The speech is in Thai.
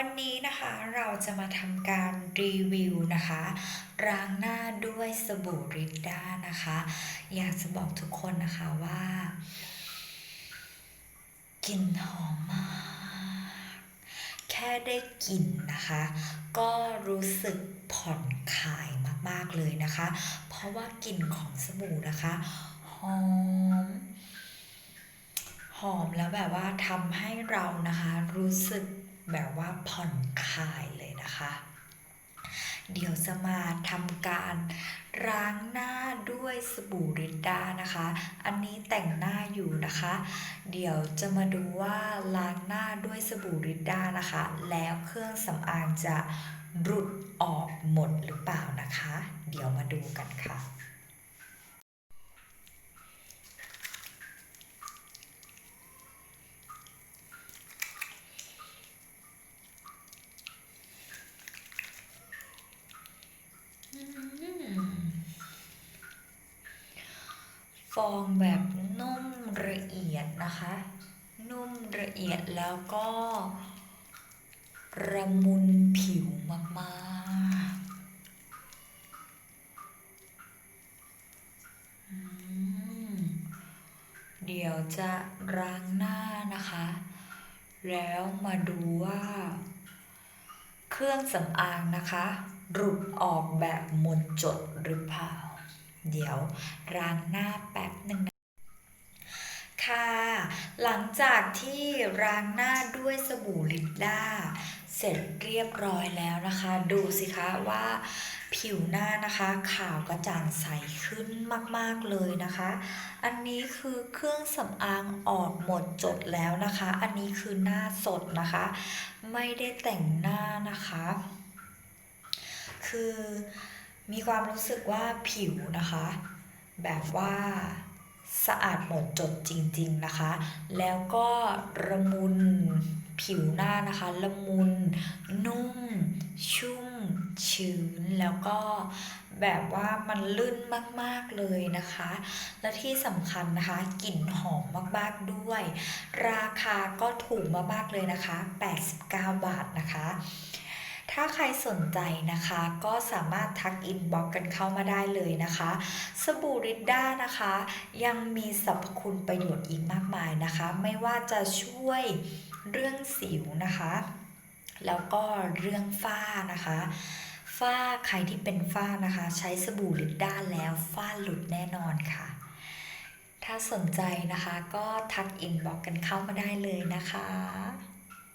วันนี้นะคะเราจะมาทำการรีวิวนะคะล้างหน้าด้วยสบู่ริดด้านะคะ อยากจะบอกทุกคนนะคะว่ากลิ่นหอมมาก แค่ได้กลิ่นนะคะ ก็รู้สึกผ่อนคลายมากๆเลยนะคะ เพราะว่ากลิ่นของสบู่นะคะหอมหอมแล้วแบบว่าทำให้เรานะคะรู้สึก แบบว่าผ่อนคลายเลยนะคะ เดี๋ยวจะมาทำการล้างหน้าด้วยสบู่ริดด้านะคะ อันนี้แต่งหน้าอยู่นะคะ เดี๋ยวจะมาดูว่าล้างหน้าด้วยสบู่ริดด้านะคะ แล้วเครื่องสำอางจะหลุดออกหมดหรือเปล่านะคะ เดี๋ยวมาดูกันค่ะ ฟองแบบนุ่มละเอียดนะคะ นุ่มละเอียดแล้วก็ระมุนผิวมากๆ เดี๋ยวจะล้างหน้านะคะ แล้วมาดูว่า เครื่องสำอางนะคะหลุดออกแบบหมดจดหรือเปล่า เดี๋ยวล้างหน้า หนึ่งค่ะ หลังจากที่ล้างหน้าด้วยสบู่ลิดด้า เสร็จเรียบร้อยแล้วนะคะ ดูสิคะว่าผิวหน้านะคะขาวกระจ่างใสขึ้นมาก ๆ เลยนะคะ อันนี้คือเครื่องสำอางออกหมดจดแล้วนะคะ อันนี้คือหน้าสดนะคะ ไม่ได้แต่งหน้านะคะ คือมีความรู้สึกว่าผิวนะคะ แบบว่า สะอาดหมดจดจริงๆนะคะ แล้วก็ระมุนผิวหน้านะคะ ละมุน นุ่ม ชุ่ม ชื้น แล้วก็แบบว่ามันลื่นมากๆเลยนะคะ และที่สำคัญนะคะกลิ่นหอมมากๆด้วย ราคาก็ถูกมากๆเลยนะคะ 89 บาทนะคะ ถ้าใครสนใจนะคะ ก็สามารถทักอินบ็อกกันเข้ามาได้เลยนะคะ สบู่ริดด้านะคะ ยังมีสรรพคุณประโยชน์อีกมากมายนะคะ ไม่ว่าจะช่วยเรื่องสิวนะคะ แล้วก็เรื่องฝ้านะคะฝ้าใครที่เป็นฝ้านะคะ ใช้สบู่ลิดด้าแล้วฝ้าหลุดแน่นอนค่ะ ถ้าสนใจนะคะก็ทักอินบ็อกกันเข้ามาได้เลยนะคะ